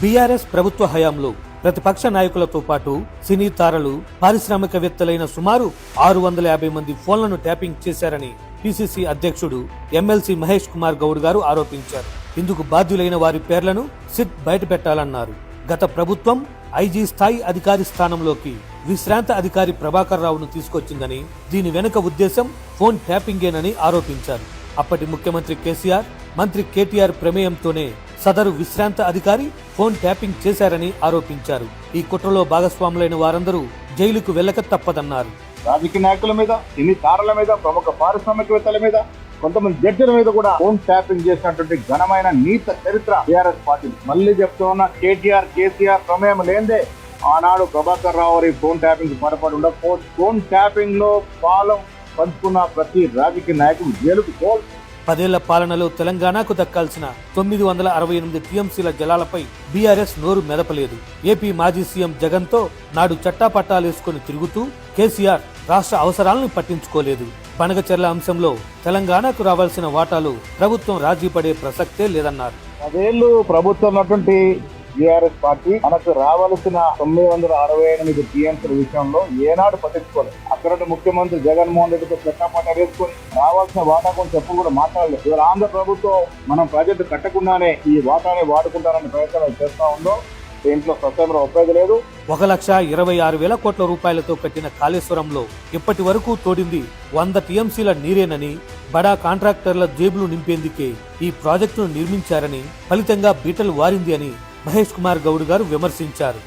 BRS ప్రభుత్వ హయాంలో ప్రతిపక్ష నాయకులతో పాటు సినీ తారలు పారిశ్రామికవేత్తలైన సుమారు ఆరు వందల యాభై మంది ఫోన్లను ట్యాపింగ్ చేశారని పిసిసి అధ్యక్షుడు ఎమ్మెల్సీ మహేష్ కుమార్ గౌడ్ గారు ఆరోపించారు. ఇందుకు బాధ్యులైన వారి పేర్లను సిట్ బయటపెట్టాలన్నారు. గత ప్రభుత్వం ఐజీ స్థాయి అధికారి స్థానంలోకి విశ్రాంత అధికారి ప్రభాకర్ రావును తీసుకొచ్చిందని దీని వెనుక ఉద్దేశం ఫోన్ ట్యాపింగేనని ఆరోపించారు. అప్పటి ముఖ్యమంత్రి కేసీఆర్ మంత్రి కేటీఆర్ ప్రమేయంతోనే సదరు విశ్రాంత అధికారి ఫోన్ ట్యాపింగ్ చేశారని ఆరోపించారు. ఈ కుట్రలో భాగస్వాములైన వారందరూ జైలుకు వెళ్ళక తప్పదన్నారు. రాజకీయ నాయకుల మీద సినీ తారల మీద ప్రముఖ పారిశ్రామికవేత్తల మీద కొంతమంది జడ్జిల మీద కూడా ఫోన్ ట్యాపింగ్ చేసినటువంటి ఘనమైన నీత చరిత్ర టీఆర్ఎస్ పార్టీ. మళ్ళీ చెప్తూ ఉన్న కేటీఆర్ కేసీఆర్ ప్రమేయం లేదే ఆనాడు ప్రభాకర్ రావు గారి ఫోన్ ట్యాపింగ్ పొరపాటు ఉండకపో ఫోన్ ట్యాపింగ్లో పాలం పంచుకున్న ప్రతి రాజకీయ నాయకుడు జైలుకు పోల్ పదేళ్ళ పాలనలో తెలంగాణకు దక్కాల్సిన తొమ్మిది వందల అరవై ఎనిమిది టీఎంసీల జలాలపై బీఆర్ఎస్ నోరు మెదపలేదు. ఏపీ మాజీ సీఎం జగన్తో నాడు చట్టాపట్టాలేసుకుని తిరుగుతూ కేసీఆర్ రాష్ట్ర అవసరాలను పట్టించుకోలేదు. పనగచెర్ల అంశంలో తెలంగాణకు రావాల్సిన వాటాలు ప్రభుత్వం రాజీ పడే ప్రసక్తే లేదన్నారు. పదేళ్ళు ప్రభుత్వం బీఆర్ఎస్ పార్టీ మనకు రావాల్సిన తొమ్మిది వందల అరవై ఎనిమిది టీఎంసీల విషయంలో ఏనాడు పట్టించుకోలేదు. అక్కడ ముఖ్యమంత్రి జగన్మోహన్ రెడ్డితో చట్టపాట వేసుకొని రావాల్సిన వాటా కొంచెం చెప్పు కూడా మాట్లాడలేదు. ఇవాళ ఆంధ్ర ప్రభుత్వం మనం ప్రాజెక్టు కట్టకుండానే ఈ వాటాని వాడుకుంటారనే ప్రయత్నం చేస్తా ఉందో దీంట్లో స్వతంత్రం ఒప్పేది లేదు. ఒక లక్ష ఇరవై ఆరు వేల కోట్ల రూపాయలతో కట్టిన కాళేశ్వరంలో ఇప్పటి వరకు తోడింది వంద టీఎంసీల నీరేనని బడా కాంట్రాక్టర్ల జేబులు నింపేందుకే ఈ ప్రాజెక్టును నిర్మించారని ఫలితంగా బీటలు వారింది అని మహేష్ కుమార్ గౌడ్ గారు విమర్శించారు.